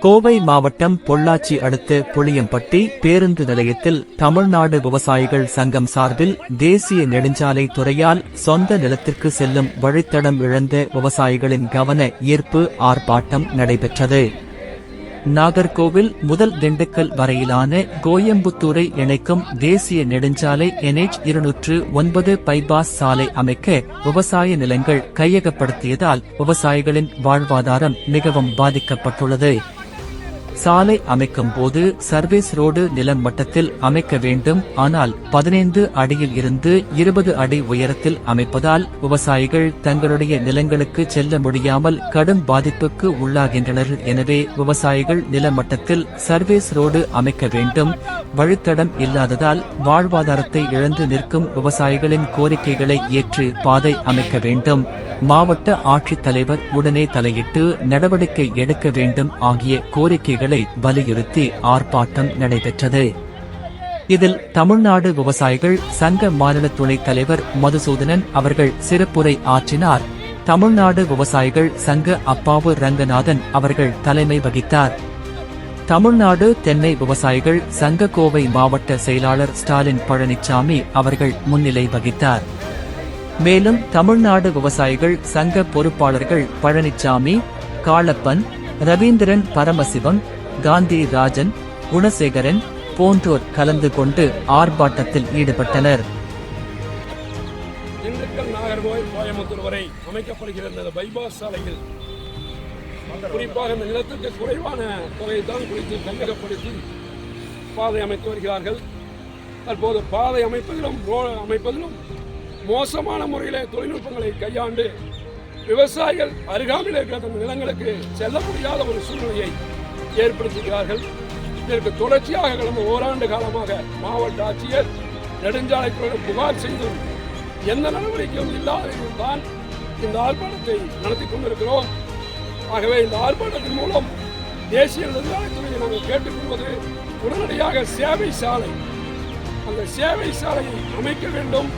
கோவை மாவட்டம் பொள்ளாச்சி அடுத்த புளியம்பட்டி பேருந்து நிலையத்தில் தமிழ்நாடு விவசாயிகள் சங்கம் சார்பில் தேசிய நெடுஞ்சாலை துறையால் சொந்த நிலத்திற்கு செல்லும் வழித்தடம் இழந்த விவசாயிகளின் கவன ஈர்ப்பு ஆர்ப்பாட்டம் நடைபெற்றது. நாகர்கோவில் முதல் திண்டுக்கல் வரையிலான கோயம்புத்தூரை இணைக்கும் தேசிய நெடுஞ்சாலை என்ஹெச் இருநூற்று ஒன்பது பைபாஸ் சாலை அமைக்க விவசாய நிலங்கள் கையகப்படுத்தியதால் விவசாயிகளின் வாழ்வாதாரம் மிகவும் பாதிக்கப்பட்டுள்ளது. சாலை அமைக்கும் போது சர்வீஸ் ரோடு நிலம் மட்டத்தில் அமைக்க வேண்டும். ஆனால் பதினைந்து அடியில் இருந்து இருபது அடி உயரத்தில் அமைப்பதால் விவசாயிகள் தங்களுடைய நிலங்களுக்கு செல்ல முடியாமல் கடும் பாதிப்புக்கு உள்ளாகின்றனர். எனவே விவசாயிகள் நிலமட்டத்தில் சர்வீஸ் ரோடு அமைக்க வேண்டும். வழித்தடம் இல்லாததால் வாழ்வாதாரத்தை இழந்து நிற்கும் விவசாயிகளின் கோரிக்கைகளை ஏற்று பாதை அமைக்க வேண்டும். மாவட்ட ஆட்சித்தலைவர் உடனே தலையிட்டு நடவடிக்கை எடுக்க வேண்டும் ஆகிய கோரிக்கைகள் வலியுறுத்தி ஆர்ப்பாட்டம் நடைபெற்றது. இதில் தமிழ்நாடு விவசாயிகள் சங்க மாநில துணைத் தலைவர் மதுசூதனன் அவர்கள் சிறப்புரை ஆற்றினார். தமிழ்நாடு விவசாயிகள் சங்க அப்பாவு ரங்கநாதன் அவர்கள் தலைமை வகித்தார். தமிழ்நாடு தென்னை விவசாயிகள் சங்க கோவை மாவட்ட செயலாளர் ஸ்டாலின் பழனிசாமி அவர்கள் முன்னிலை வகித்தார். மேலும் தமிழ்நாடு விவசாயிகள் சங்க பொறுப்பாளர்கள் பழனிசாமி காளப்பன் ரவீந்திரன் பரமசிவம் காந்தி ராஜன் குணசேகரன் போன்றோர் கலந்து கொண்டு ஆர்ப்பாட்டத்தில் ஈடுபட்டனர். திண்டுக்கல் நாகர்கோவில் கோயம்புத்தூர் வரை அமைக்கப்படுகிற இந்த பைபாஸ் சாலையில். குறிப்பாக இந்த நிலத்திற்கு குறைவான தொகையை தான் குறித்து கண்டகப்படுத்தி பாதை அமைத்து வருகிறார்கள். தற்போது பாதை அமைப்பதிலும் ரோ- அமைப்பதிலும் மோசமான முறையில் தொழில்நுட்பங்களை கையாண்டு விவசாயிகள் அருகாமையில் இருக்கிற அந்த நிலங்களுக்கு செல்ல முடியாத ஒரு சூழ்நிலையை ஏற்படுத்துகிறார்கள் இதற்கு தொடர்ச்சியாக கடந்த ஓராண்டு காலமாக மாவட்ட ஆட்சியர் நெடுஞ்சாலைத்துறையிடம் புகார் செய்தும் எந்த நடவடிக்கையும் இல்லாததான் இந்த ஆர்ப்பாட்டத்தை நடத்தி கொண்டிருக்கிறோம். ஆகவே இந்த ஆர்ப்பாட்டத்தின் மூலம் தேசிய நெடுஞ்சாலைத்துறையை நாங்கள் கேட்டுக்கொள்வது உடனடியாக சேவை சாலை அந்த சேவை சாலையை அமைக்க வேண்டும்.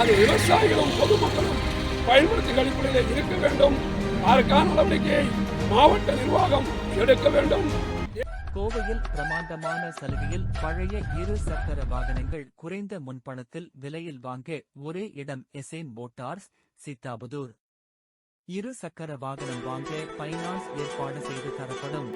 அது விவசாயிகளும் பொதுமக்களும் பயன்படுத்தும் அடிப்படையில் இருக்க வேண்டும். அதற்கான நடவடிக்கையை மாவட்ட நிர்வாகம் எடுக்க வேண்டும். கோவையில் பிரமாண்டமான சலுகையில் பழைய இரு சக்கர வாகனங்கள் குறைந்த முன்பணத்தில் விலையில் வாங்க ஒரே இடம் எசேன் மோட்டார்ஸ் சித்தாபுதூர். இரு சக்கர வாகனம் வாங்க பைனான்ஸ் ஏற்பாடு செய்து தரப்படும்.